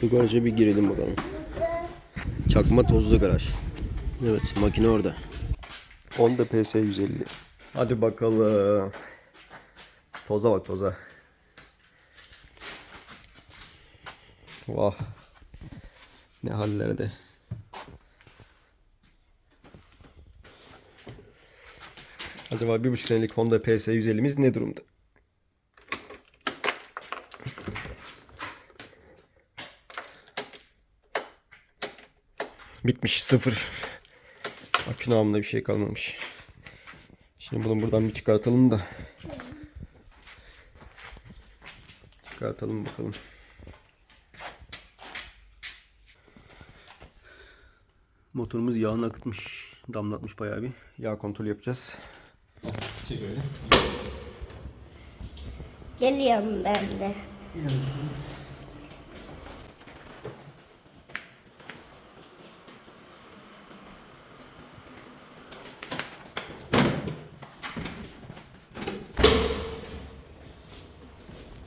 Şu garaja bir girelim bakalım. Çakma tozlu garaj. Evet makine orada. Honda PS 150. Hadi bakalım. Toza bak toza. Vah. Ne hallerde. Acaba bir buçuk senelik Honda PS 150'miz ne durumda? Bitmiş sıfır. Akü namında bir şey kalmamış. Şimdi bunu buradan bir çıkartalım da. Çıkartalım bakalım. Motorumuz yağını akıtmış. Damlatmış bayağı bir. Yağ kontrol yapacağız. Çek öyle. Geliyorum ben de.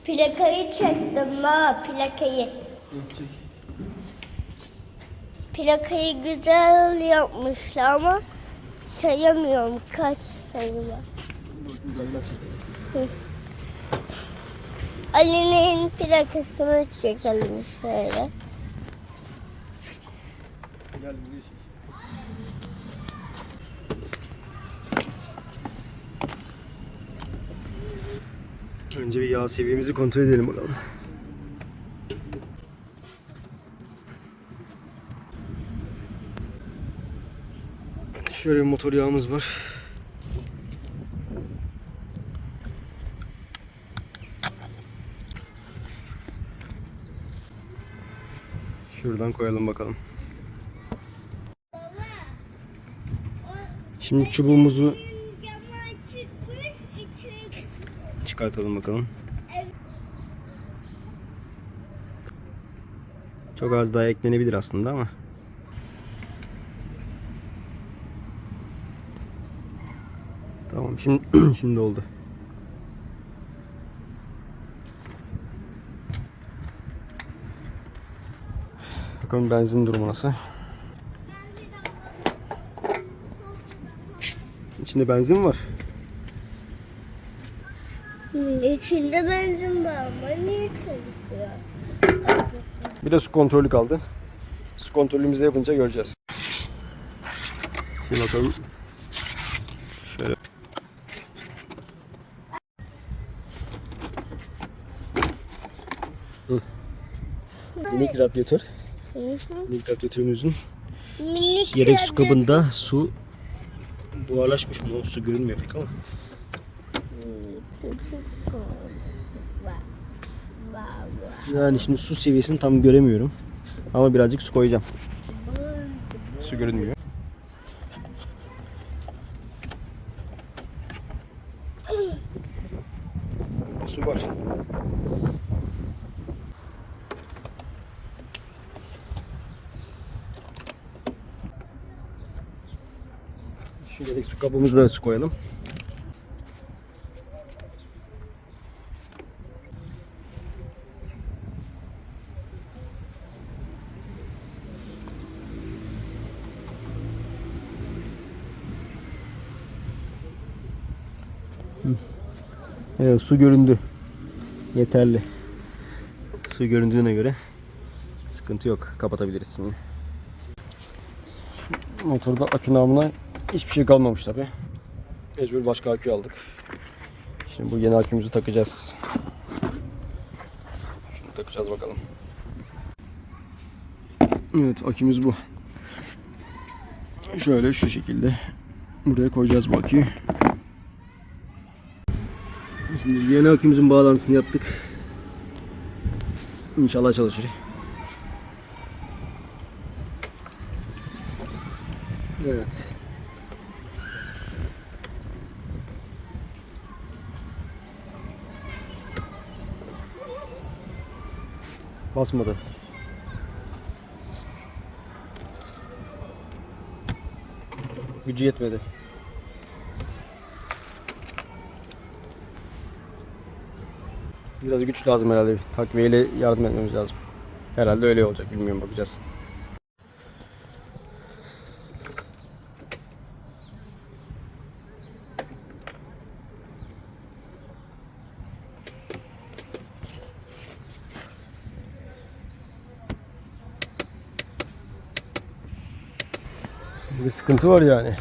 Plakayı çektim ha plakayı. Plakayı güzel yapmışlar ama sayamıyorum kaç sayı var. Ali'nin plakasını çekelim şöyle. Önce bir yağ seviyemizi kontrol edelim bakalım. Şöyle bir motor yağımız var. Şuradan koyalım bakalım. Şimdi çubuğumuzu çıkartalım bakalım. Çok az daha eklenebilir aslında ama. Tamam şimdi şimdi oldu. Bakalım benzin durumu nasıl? İçinde benzin var. İçinde benzin var ama niye çalışıyor? Bir de su kontrolü kaldı. Su kontrolümüzü yapınca göreceğiz. Şimdi bakalım. Şöyle. Hı. Minik radyatör. Hı hı. Minik radyatörümüzün Minik yedek su kabında su buharlaşmış mı? O su görünmüyor pek ama. Küçük Yani şimdi su seviyesini tam göremiyorum. Ama birazcık su koyacağım. Su görünmüyor. Su var. Yedek su kabımızda da su koyalım. Evet su göründü. Yeterli. Su göründüğüne göre sıkıntı yok. Kapatabiliriz şimdi. Motorda akü namına hiçbir şey kalmamış tabi. Mecbur başka akü aldık. Şimdi bu yeni akümüzü takacağız. Şunu takacağız bakalım. Evet akümüz bu. Şöyle şu şekilde buraya koyacağız bu aküyü. Şimdi yeni akümüzün bağlantısını yaptık. İnşallah çalışır. Evet. Basmadı. Gücü yetmedi. Biraz güç lazım herhalde. Takviyeyle yardım etmemiz lazım. Herhalde öyle olacak. Bilmiyorum bakacağız. Bir sıkıntı var yani.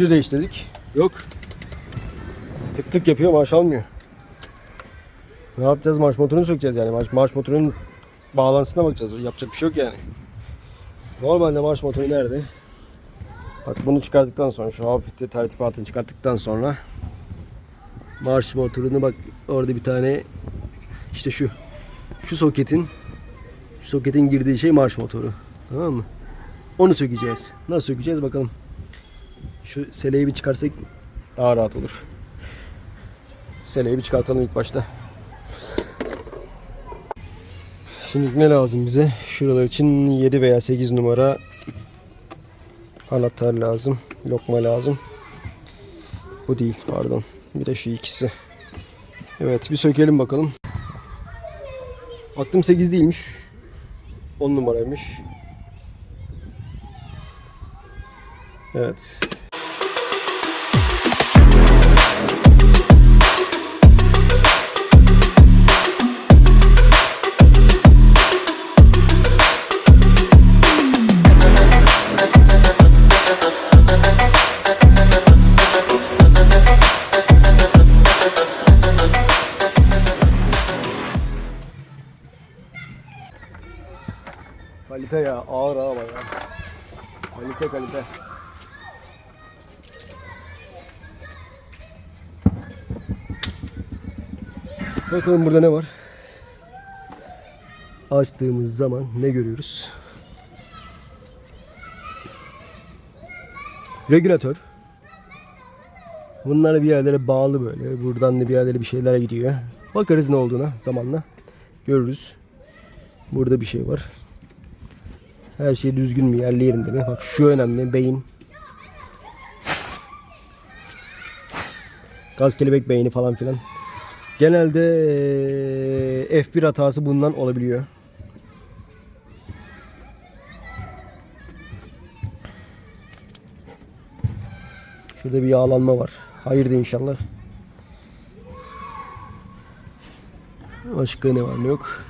De değiştirdik. Yok. Tık tık yapıyor marş almıyor. Ne yapacağız? Marş motorunu sökeceğiz yani. Marş, marş motorunun bağlantısına bakacağız. Yapacak bir şey yok yani. Normalde marş motoru nerede? Bak bunu çıkarttıktan sonra şu hafifte tertibatını çıkarttıktan sonra marş motorunu bak orada bir tane işte şu şu soketin şu soketin girdiği şey marş motoru. Tamam mı? Onu sökeceğiz. Nasıl sökeceğiz bakalım. Şu seleyi bir çıkarsak daha rahat olur. Seleyi bir çıkartalım ilk başta. Şimdi ne lazım bize? Şuralar için 7 veya 8 numara anahtar lazım. Lokma lazım. Bu değil pardon. Bir de şu ikisi. Evet bir sökelim bakalım. Aklım 8 değilmiş. 10 numaraymış. Evet. Ya ağır ama ya. Kalite kalite. Bakalım burada ne var? Açtığımız zaman ne görüyoruz? Regülatör. Bunlar bir yerlere bağlı böyle. Buradan da bir yerlere bir şeyler gidiyor. Bakarız ne olduğuna zamanla. Görürüz. Burada bir şey var. Her şey düzgün mü? Yerli yerinde mi? Bak şu önemli. Beyin. Gaz kelebek beyni falan filan. Genelde eee, F1 hatası bundan olabiliyor. Şurada bir yağlanma var. Hayırdır inşallah. Başka ne var ne yok.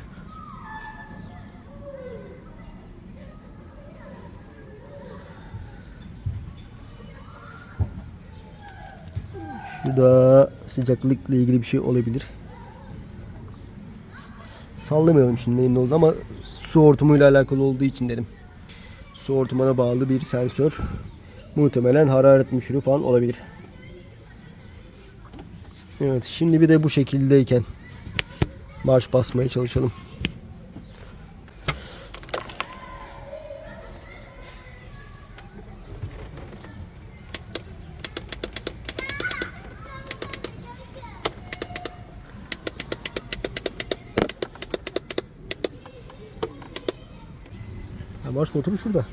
Şurada sıcaklıkla ilgili bir şey olabilir. Sallamayalım şimdi neyin ne oldu ama su hortumuyla alakalı olduğu için dedim. Su hortumuna bağlı bir sensör. Muhtemelen hararet müşürü falan olabilir. Evet şimdi bir de bu şekildeyken marş basmaya çalışalım. Marş motoru şurada.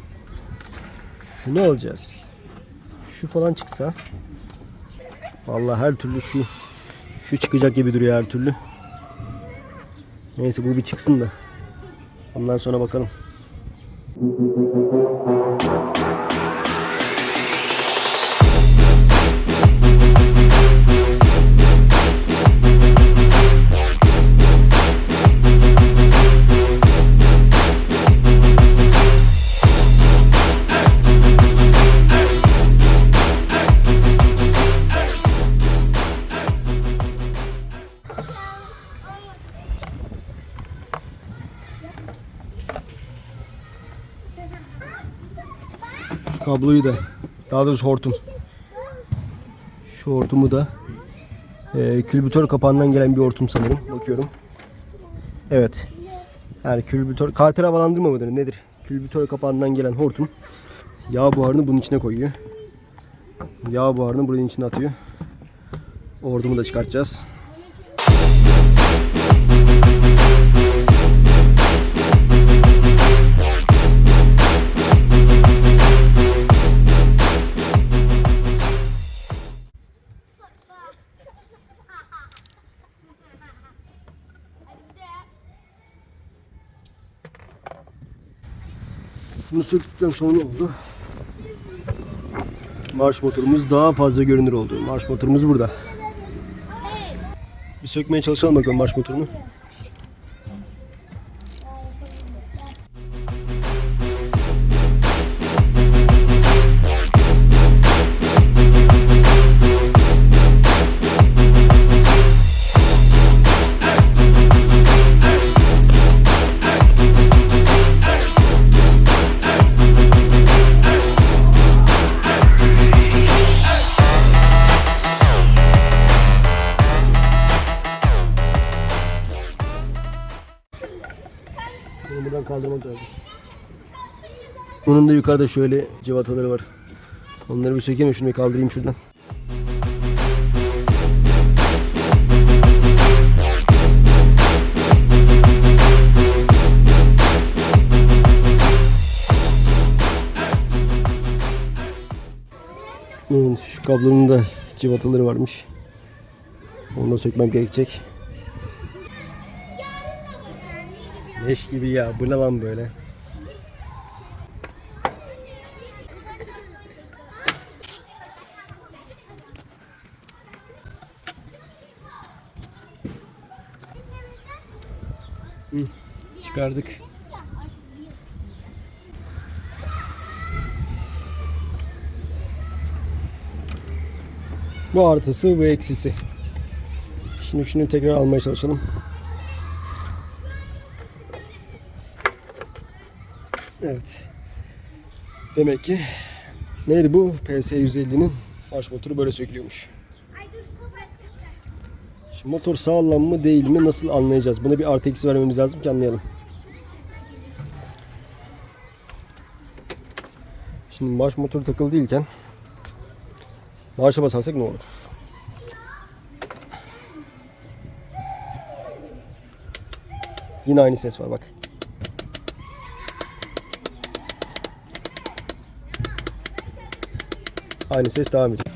Şunu alacağız. Şu falan çıksa. Vallahi her türlü şu şu çıkacak gibi duruyor her türlü. Neyse bu bir çıksın da. Ondan sonra bakalım. Şu kabloyu da daha doğrusu hortum. Şu hortumu da e, külbütör kapağından gelen bir hortum sanırım. Bakıyorum. Evet. Yani külbütör karter havalandırma mıdır nedir? Külbütör kapağından gelen hortum yağ buharını bunun içine koyuyor. Yağ buharını bunun içine atıyor. O hortumu da çıkartacağız. Söktükten sonra oldu. Marş motorumuz daha fazla görünür oldu. Marş motorumuz burada. Bir sökmeye çalışalım bakalım marş motorunu. Bunu buradan kaldırmak lazım. Bunun da yukarıda şöyle civataları var. Onları bir sökeyim şunu kaldırayım şuradan. Evet, şu kablonun da civataları varmış. Onu da sökmem gerekecek. Leş gibi ya. Bu ne lan böyle? Hı, çıkardık. Bu artısı bu eksisi. Şimdi şunu tekrar almaya çalışalım. Evet. Demek ki neydi bu? PS 150'nin marş motoru böyle sökülüyormuş. Şimdi motor sağlam mı değil mi nasıl anlayacağız? Buna bir artı eksi vermemiz lazım ki anlayalım. Şimdi marş motoru takılı değilken marşa basarsak ne olur? Yine aynı ses var bak. Aynı ses devam ediyor.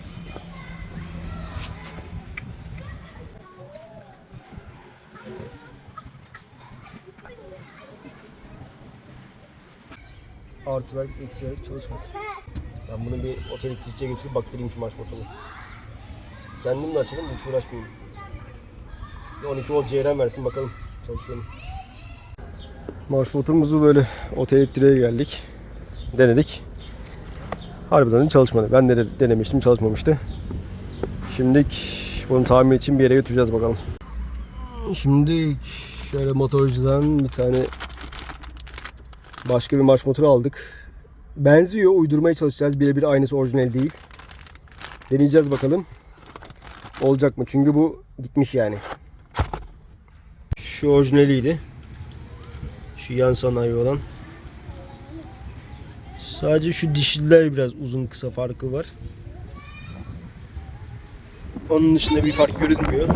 Artı verdik, eksi verdik çalışmadı. Ben bunu bir otel elektrikçiye götürüp baktırayım şu marş motorunu. Kendim de açalım, hiç uğraşmayayım. Bir 12 volt ceyran versin bakalım çalışıyor mu? Marş motorumuzu böyle otel elektriğe geldik. Denedik. Harbiden de çalışmadı. Ben de denemiştim çalışmamıştı. Şimdi bunu tamir için bir yere götüreceğiz bakalım. Şimdi şöyle motorcudan bir tane başka bir marş motoru aldık. Benziyor. Uydurmaya çalışacağız. Birebir aynısı orijinal değil. Deneyeceğiz bakalım. Olacak mı? Çünkü bu gitmiş yani. Şu orijinaliydi. Şu yan sanayi olan. Sadece şu dişliler biraz uzun kısa farkı var. Onun dışında bir fark görünmüyor.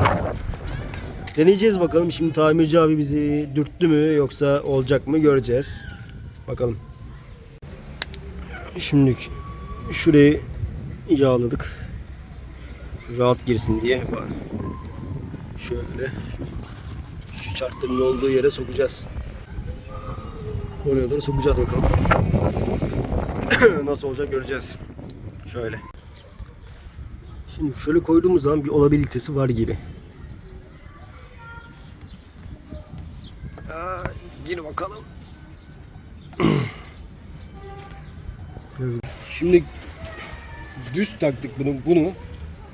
Deneyeceğiz bakalım. Şimdi tamirci abi bizi dürttü mü yoksa olacak mı göreceğiz. Bakalım. Şimdi şurayı yağladık. Rahat girsin diye. Şöyle şu çarkların olduğu yere sokacağız. Oraya doğru sokacağız bakalım. Nasıl olacak göreceğiz. Şöyle. Şimdi şöyle koyduğumuz zaman bir olabilitesi var gibi. Aa, gir bakalım. Şimdi düz taktık bunu, bunu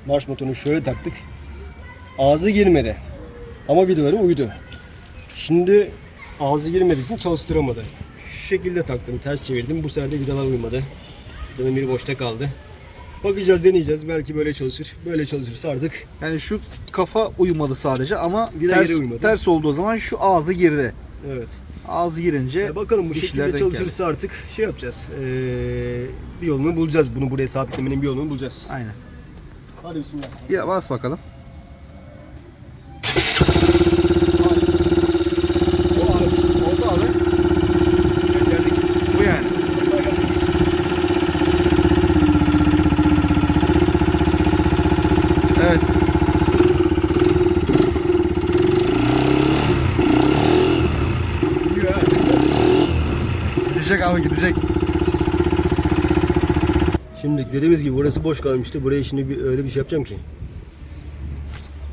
marş motorunu şöyle taktık. Ağzı girmedi. Ama vidaları uydu. Şimdi ağzı girmediği için çalıştıramadı. Şu şekilde taktım, ters çevirdim. Bu sefer de vidalar uymadı. Vidanın biri boşta kaldı. Bakacağız, deneyeceğiz. Belki böyle çalışır. Böyle çalışırsa artık Yani şu kafa uyumadı sadece ama Vida ters, yere uymadı. ters olduğu zaman şu ağzı girdi. evet. Ağzı girince Ya bakalım bu şekilde denk çalışırsa artık şey yapacağız. Ee, bir yolunu bulacağız. Bunu buraya sabitlemenin bir yolunu bulacağız. Aynen. Hadi bismillah. Ya bas bakalım. Oldu abi. Bu yani. Evet. Gidecek abi gidecek. Geldik. Dediğimiz gibi burası boş kalmıştı. Buraya şimdi bir, öyle bir şey yapacağım ki.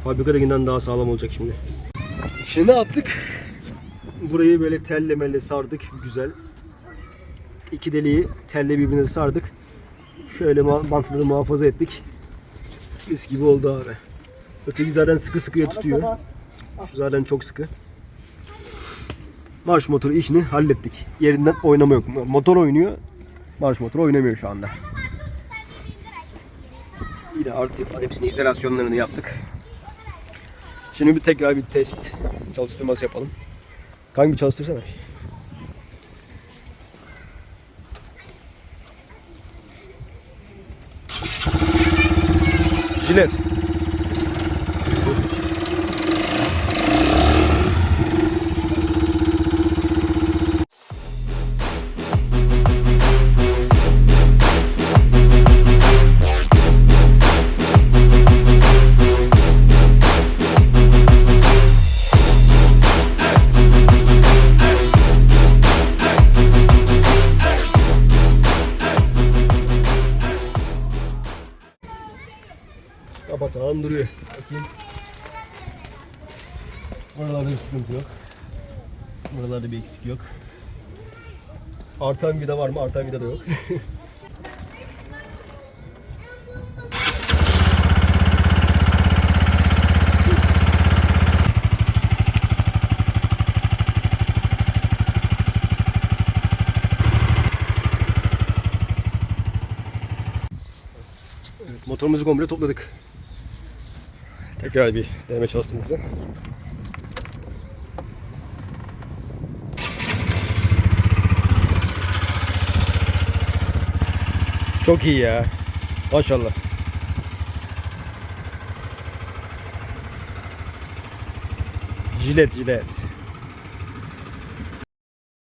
Fabrikadakinden daha sağlam olacak şimdi. Şimdi ne yaptık? Burayı böyle telle melle sardık. Güzel. İki deliği telle birbirine sardık. Şöyle bantları muhafaza ettik. Mis gibi oldu abi. Öteki zaten sıkı sıkıya tutuyor. Şu zaten çok sıkı. Marş motoru işini hallettik. Yerinden oynama yok. Motor oynuyor. Marş motoru oynamıyor şu anda. Yine artı falan hepsini izolasyonlarını yaptık. Şimdi bir tekrar bir test çalıştırması yapalım. Kanka bir çalıştırsana. Jilet. Sağlam duruyor. Bakayım. Buralarda bir sıkıntı yok. Buralarda bir eksik yok. Artan vida var mı? Artan vida da yok. Evet, motorumuzu komple topladık. Tekrar bir deneme çalıştığımızda. Çok iyi ya. Maşallah. Jilet jilet.